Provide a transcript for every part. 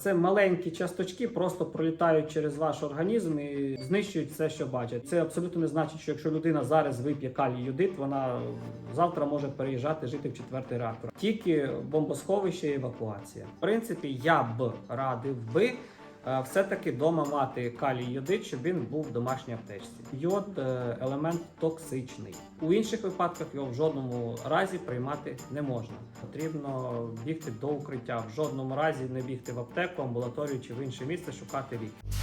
Це маленькі часточки, просто пролітають через ваш організм і знищують все, що бачать. Це абсолютно не значить, що якщо людина зараз вип'є калій юдит, вона завтра може переїжджати жити в четвертий реактор. Тільки бомбосховище і евакуація. В принципі, я б радив би. Е, Все-таки вдома мати калій йоди, щоб він був в домашній аптечці. Йод е, елемент токсичний. У інших випадках його в жодному разі приймати не можна. Потрібно бігти до укриття. В жодному разі не бігти в аптеку, амбулаторію чи в інше місце шукати ліки.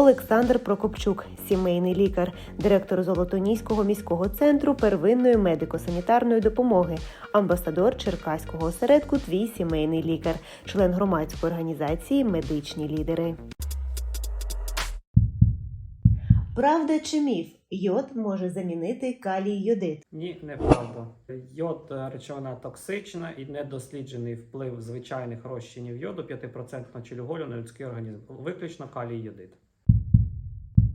Олександр Прокопчук, сімейний лікар, директор Золотоніського міського центру первинної медико-санітарної допомоги, амбасадор Черкаського осередку Твій сімейний лікар, член громадської організації Медичні лідери. Правда чи міф? Йод може замінити калій йодит. Ні, неправда. Йод е, речовина токсична і недосліджений вплив звичайних розчинів йоду 5% челюголю на людський організм. Виключно калій йодит.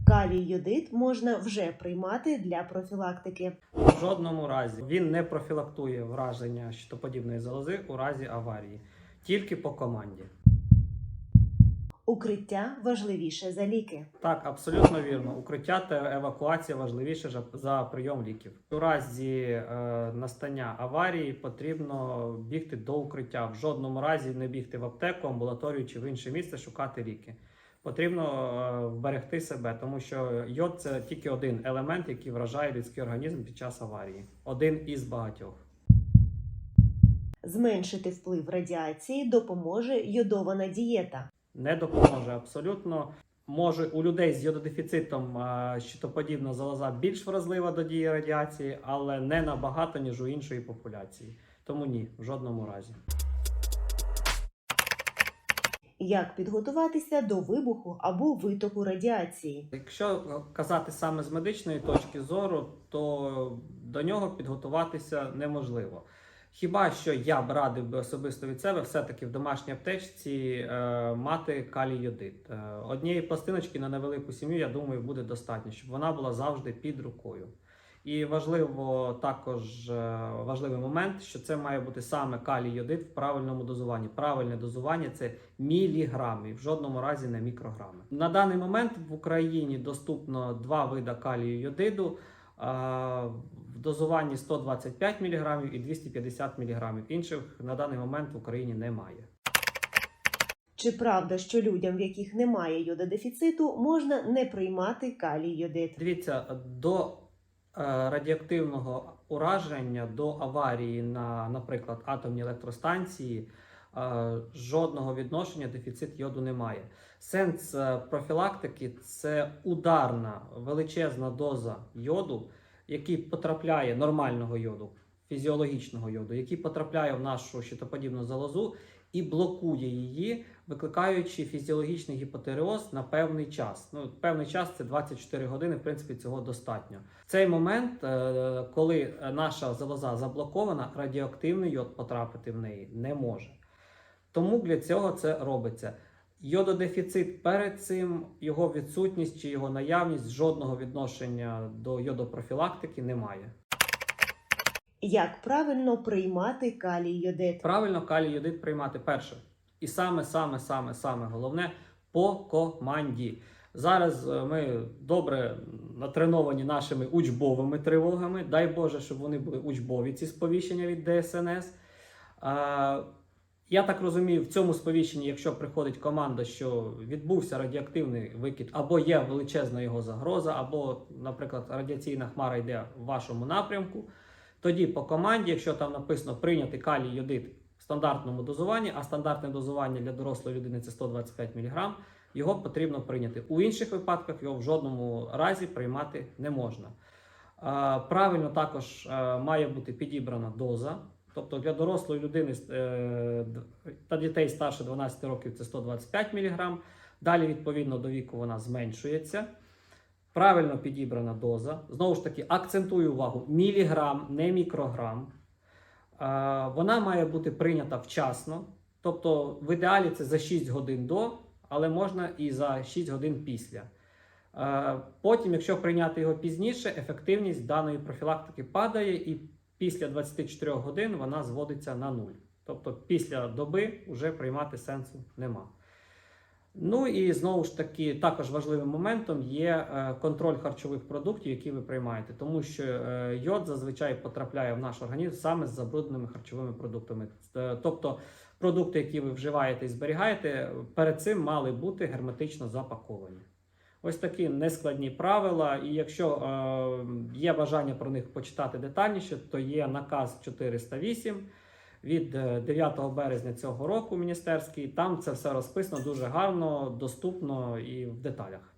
Калій йодит можна вже приймати для профілактики. В жодному разі він не профілактує враження щитоподібної залози у разі аварії, тільки по команді. Укриття важливіше за ліки. Так, абсолютно вірно. Укриття та евакуація важливіше за- прийом ліків. У разі е, настання аварії потрібно бігти до укриття. В жодному разі не бігти в аптеку, амбулаторію чи в інше місце шукати ліки. Потрібно е, вберегти себе, тому що йод це тільки один елемент, який вражає людський організм під час аварії. Один із багатьох. Зменшити вплив радіації допоможе йодована дієта. не допоможе абсолютно. Може, у людей з йододефіцитом е, щитоподібна залоза більш вразлива до дії радіації, але не набагато, ніж у іншої популяції. Тому ні, в жодному разі. Як підготуватися до вибуху або витоку радіації? Якщо казати саме з медичної точки зору, то до нього підготуватися неможливо. Хіба що я б радив би особисто від себе все-таки в домашній аптечці е, мати калій йодит. Е, однієї пластиночки на невелику сім'ю, я думаю, буде достатньо, щоб вона була завжди під рукою. І важливо також е, важливий момент, що це має бути саме калій йодит в правильному дозуванні. Правильне дозування це міліграми, в жодному разі не мікрограми. На даний момент в Україні доступно два види калію йодиду. В дозуванні 125 мг і 250 мг. Інших на даний момент в Україні немає. Чи правда, що людям, в яких немає йододефіциту, можна не приймати калій йодит? Дивіться, до е, радіоактивного ураження, до аварії на, наприклад, атомній електростанції е, жодного відношення дефіцит йоду немає. Сенс е, профілактики це ударна величезна доза йоду, який потрапляє нормального йоду, фізіологічного йоду, який потрапляє в нашу щитоподібну залозу і блокує її, викликаючи фізіологічний гіпотереоз на певний час. Ну, певний час це 24 години, в принципі, цього достатньо. В цей момент, е, коли наша залоза заблокована, радіоактивний йод потрапити в неї не може. Тому для цього це робиться. Йододефіцит перед цим, його відсутність чи його наявність жодного відношення до йодопрофілактики немає. Як правильно приймати калій йодит? Правильно калій йодит приймати перше. І саме, саме, саме, саме головне по команді. Зараз е, ми добре натреновані нашими учбовими тривогами. Дай Боже, щоб вони були учбові, ці сповіщення від ДСНС. А, я так розумію, в цьому сповіщенні, якщо приходить команда, що відбувся радіоактивний викид, або є величезна його загроза, або, наприклад, радіаційна хмара йде в вашому напрямку, тоді по команді, якщо там написано прийняти калій йодит в стандартному дозуванні, а стандартне дозування для дорослої людини це 125 мг, його потрібно прийняти. У інших випадках його в жодному разі приймати не можна. Правильно також е, має бути підібрана доза. Тобто для дорослої людини е, та дітей старше 12 років це 125 мг. Далі, відповідно до віку, вона зменшується. Правильно підібрана доза. Знову ж таки, акцентую увагу: міліграм, не мікрограм. Е, Вона має бути прийнята вчасно. Тобто, в ідеалі це за 6 годин до, але можна і за 6 годин після. Е, Потім, якщо прийняти його пізніше, ефективність даної профілактики падає і після 24 годин вона зводиться на нуль. Тобто після доби вже приймати сенсу нема. Ну і знову ж таки, також важливим моментом є е, контроль харчових продуктів, які ви приймаєте, тому що е, йод зазвичай потрапляє в наш організм саме з забрудненими харчовими продуктами. Е, Тобто продукти, які ви вживаєте і зберігаєте, перед цим мали бути герметично запаковані. Ось такі нескладні правила. І якщо є бажання про них почитати детальніше, то є наказ 408 від е, 9 березня цього року міністерський. Там це все розписано дуже гарно, доступно і в деталях.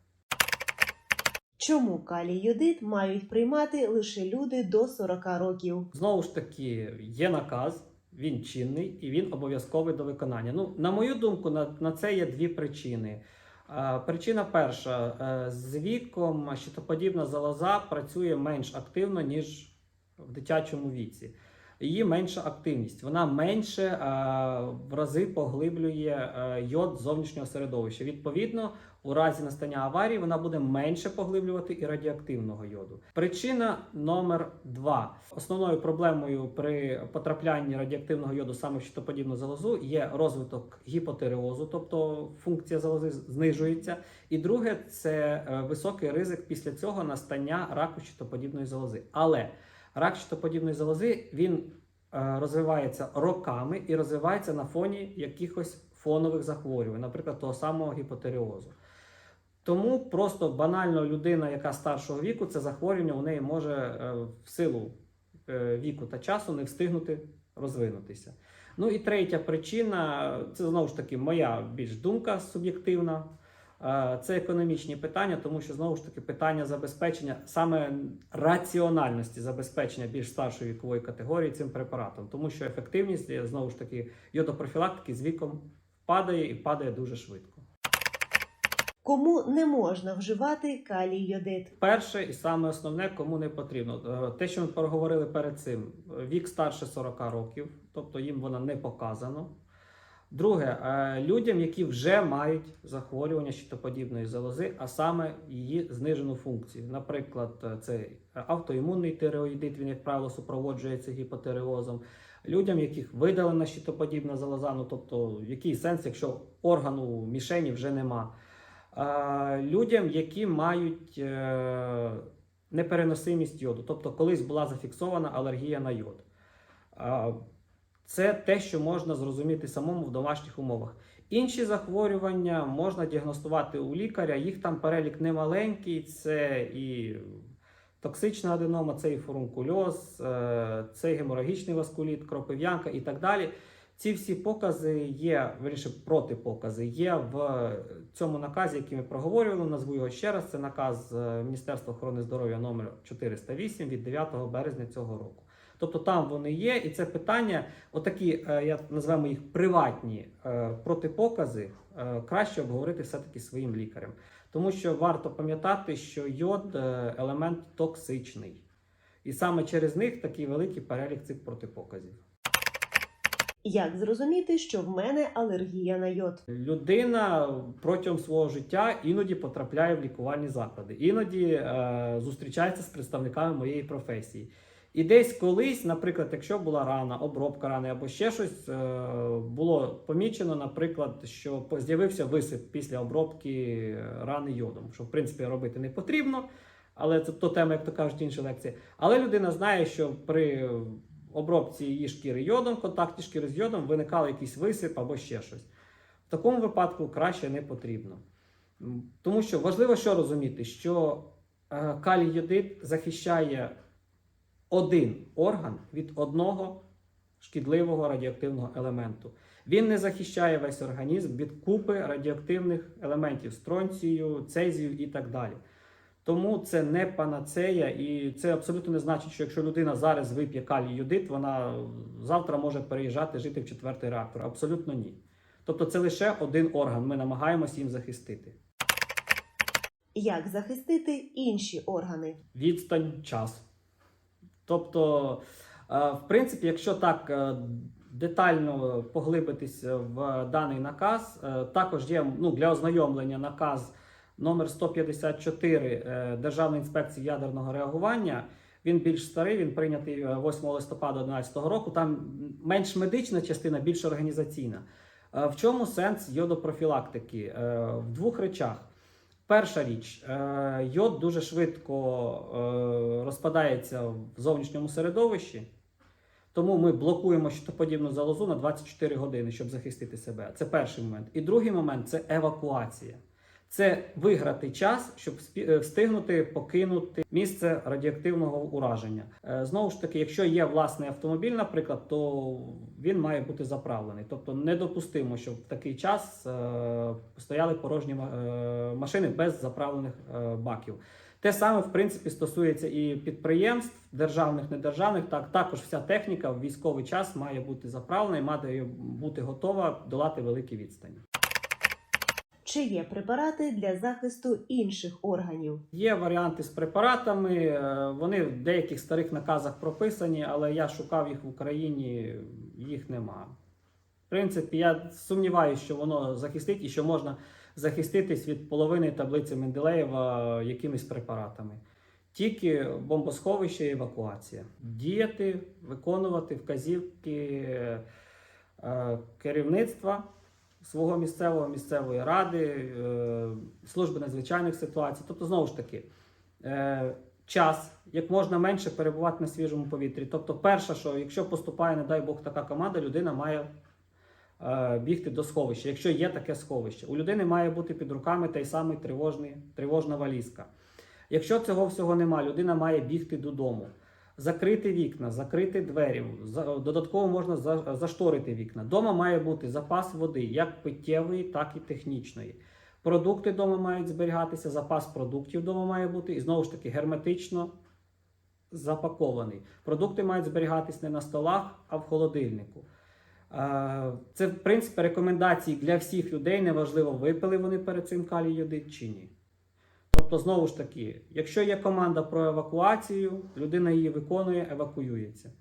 Чому калій мають приймати лише люди до 40 років? Знову ж таки, є наказ, він чинний і він обов'язковий до виконання. Ну, на мою думку, на, на це є дві причини. Е, Причина перша: Е, з віком щитоподібна залоза працює менш активно, ніж в дитячому віці. Її менша активність, вона менше е, в рази поглиблює е, йод зовнішнього середовища. Відповідно, у разі настання аварії вона буде менше поглиблювати і радіоактивного йоду. Причина номер два: основною проблемою при потраплянні радіоактивного йоду саме в щитоподібну залозу є розвиток гіпотереозу, тобто функція залози знижується. І друге це е, високий ризик після цього настання раку щитоподібної залози. Але рак щитоподібної залози він е, розвивається роками і розвивається на фоні якихось фонових захворювань, наприклад, того самого гіпотереозу. Тому просто банально людина, яка старшого віку, це захворювання у неї може е, в силу е, віку та часу не встигнути розвинутися. Ну і третя причина це знову ж таки моя більш думка суб'єктивна. Е, Це економічні питання, тому що знову ж таки питання забезпечення саме раціональності забезпечення більш старшої вікової категорії цим препаратом, тому що ефективність знову ж таки йодопрофілактики з віком падає і падає дуже швидко. Кому не можна вживати калій йодит? Перше і саме основне, кому не потрібно. Е, Те, що ми проговорили перед цим, вік старше 40 років, тобто їм вона не показано. Друге, е, людям, які вже мають захворювання щитоподібної залози, а саме її знижену функцію. Наприклад, е, це автоімунний тиреоїдит, він, як правило, супроводжується гіпотереозом. Людям, яких видалена щитоподібна залоза, ну тобто, який сенс, якщо органу мішені вже нема. Е, Людям, які мають непереносимість йоду, тобто колись була зафіксована алергія на йод. Це те, що можна зрозуміти самому в домашніх умовах. Інші захворювання можна діагностувати у лікаря. Їх там перелік немаленький. Це і токсична аденома, це і фурункульоз, е, це і геморагічний васкуліт, кропив'янка і так далі. Ці всі покази є, вірніше, протипокази є в цьому наказі, який ми проговорювали. Назву його ще раз. Це наказ е, Міністерства охорони здоров'я номер 408 від 9 березня цього року. Тобто там вони є, і це питання, отакі, е, я називаємо їх приватні е, протипокази, е, краще обговорити все-таки своїм лікарем. Тому що варто пам'ятати, що йод елемент токсичний. І саме через них такий великий перелік цих протипоказів. Як зрозуміти, що в мене алергія на йод? Людина протягом свого життя іноді потрапляє в лікувальні заклади, іноді е, зустрічається з представниками моєї професії. І десь колись, наприклад, якщо була рана, обробка рани або ще щось, е, було помічено, наприклад, що з'явився висип після обробки рани йодом, що в принципі робити не потрібно, але це то тема, як то кажуть, інші лекції. Але людина знає, що при обробці її шкіри йодом, контакті шкіри з йодом виникав якийсь висип або ще щось. В такому випадку краще не потрібно. Тому що важливо що розуміти, що е, калій йодит захищає один орган від одного шкідливого радіоактивного елементу. Він не захищає весь організм від купи радіоактивних елементів стронцію, цезію і так далі. Тому це не панацея, і це абсолютно не значить, що якщо людина зараз вип'є калій йодит, вона завтра може переїжджати жити в четвертий реактор. Абсолютно ні. Тобто це лише один орган. Ми намагаємося їм захистити. Як захистити інші органи? Відстань час. Тобто, е, в принципі, якщо так е, детально поглибитись в даний наказ, е, також є ну, для ознайомлення наказ номер 154 е, Державної інспекції ядерного реагування. Він більш старий, він прийнятий е, 8 листопада 2011 року. Там менш медична частина, більш організаційна. В чому сенс йодопрофілактики? В двох речах. Перша річ, е, йод дуже швидко е, розпадається в зовнішньому середовищі, тому ми блокуємо щитоподібну залозу на 24 години, щоб захистити себе. Це перший момент. І другий момент це евакуація. Це виграти час, щоб е, встигнути покинути місце радіоактивного ураження. Е, Знову ж таки, якщо є власний автомобіль, наприклад, то він має бути заправлений. Тобто недопустимо, щоб в такий час е, стояли порожні машини без заправлених баків. Те саме, в принципі, стосується і підприємств, державних, недержавних. Так, також вся техніка в військовий час має бути заправлена і має бути готова долати великі відстані. Чи є препарати для захисту інших органів? Є варіанти з препаратами, е, вони в деяких старих наказах прописані, але я шукав їх в Україні, їх нема. В принципі, я сумніваюся, що воно захистить і що можна захиститись від половини таблиці Менделеєва якимись препаратами. Тільки бомбосховище і евакуація. Діяти, виконувати вказівки е, керівництва свого місцевого місцевої ради, е, служби надзвичайних ситуацій. Тобто, знову ж таки, е, час як можна менше перебувати на свіжому повітрі. Тобто, перше, що якщо поступає, не дай Бог, така команда, людина має е, бігти до сховища, якщо є таке сховище. У людини має бути під руками той самий тривожний, тривожна валізка. Якщо цього всього немає, людина має бігти додому. Закрити вікна, закрити двері, додатково можна за- зашторити вікна. Дома має бути запас води, як питтєвої, так і технічної. Продукти вдома мають зберігатися, запас продуктів вдома має бути і знову ж таки герметично запакований. Продукти мають зберігатись не на столах, а в холодильнику. Е, Це, в принципі, рекомендації для всіх людей. Неважливо, випили вони перед цим калій йодит чи ні. Тобто, знову ж таки, якщо є команда про евакуацію, людина її виконує, евакуюється.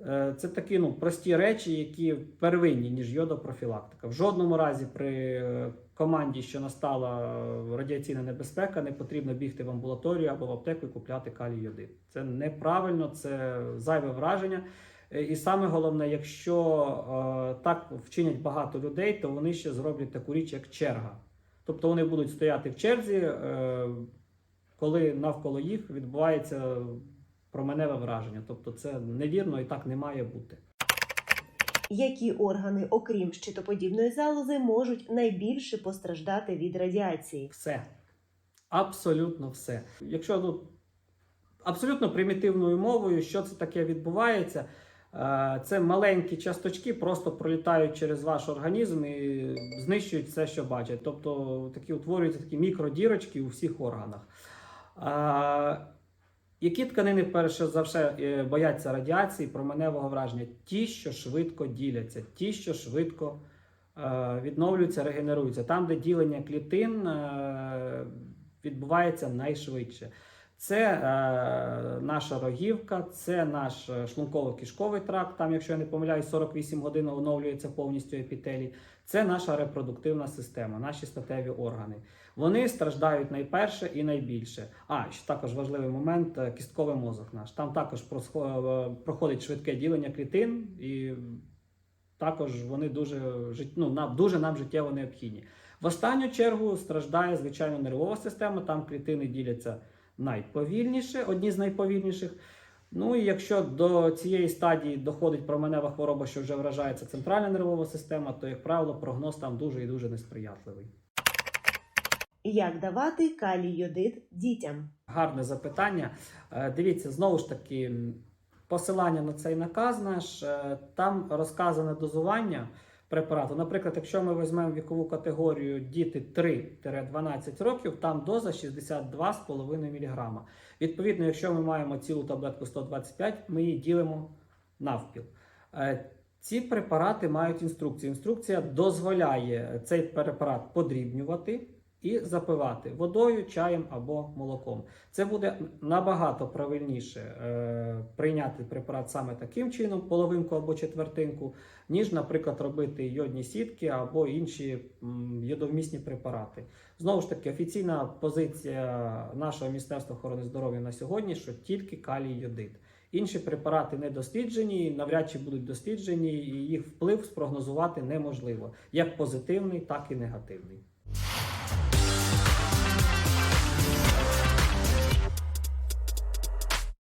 Е, Це такі ну, прості речі, які первинні, ніж йодопрофілактика. В жодному разі при е, команді, що настала радіаційна небезпека, не потрібно бігти в амбулаторію або в аптеку і купляти калій йодит. Це неправильно, це зайве враження. Е, І саме головне, якщо так вчинять багато людей, то вони ще зроблять таку річ, як черга. Тобто вони будуть стояти в черзі, е, коли навколо їх відбувається променеве враження. Тобто це невірно і так не має бути. Які органи, окрім щитоподібної залози, можуть найбільше постраждати від радіації? Все. Абсолютно все. Якщо ну, абсолютно примітивною мовою, що це таке відбувається, це маленькі часточки просто пролітають через ваш організм і знищують все, що бачать. Тобто такі утворюються такі мікродірочки у всіх органах. Е, Які тканини перше за все е, бояться радіації, променевого враження? Ті, що швидко діляться, ті, що швидко е, відновлюються, регенеруються. Там, де ділення клітин е, відбувається найшвидше. Це е, наша рогівка, це наш е, шлунково-кишковий тракт. Там, якщо я не помиляюсь, 48 годин оновлюється повністю епітелій. Це наша репродуктивна система, наші статеві органи. Вони страждають найперше і найбільше. А ще також важливий момент е, кістковий мозок наш. Там також е, проходить швидке ділення клітин, і також вони дуже ну, дуже нам життєво необхідні. В останню чергу страждає звичайно нервова система. Там клітини діляться найповільніше, одні з найповільніших. Ну і якщо до цієї стадії доходить променева хвороба, що вже вражається центральна нервова система, то, як правило, прогноз там дуже і дуже несприятливий. Як давати калій йодит дітям? Гарне запитання. Е, Дивіться, знову ж таки, посилання на цей наказ наш, е, там розказане дозування препарату. Наприклад, якщо ми візьмемо вікову категорію діти 3-12 років, там доза 62,5 мг. Відповідно, якщо ми маємо цілу таблетку 125, ми її ділимо навпіл. Е, Ці препарати мають інструкцію. Інструкція дозволяє цей препарат подрібнювати і запивати водою, чаєм або молоком. Це буде набагато правильніше е, прийняти препарат саме таким чином, половинку або четвертинку, ніж, наприклад, робити йодні сітки або інші м, йодовмісні препарати. Знову ж таки, офіційна позиція нашого Міністерства охорони здоров'я на сьогодні, що тільки калій йодит. Інші препарати не досліджені, навряд чи будуть досліджені, і їх вплив спрогнозувати неможливо, як позитивний, так і негативний.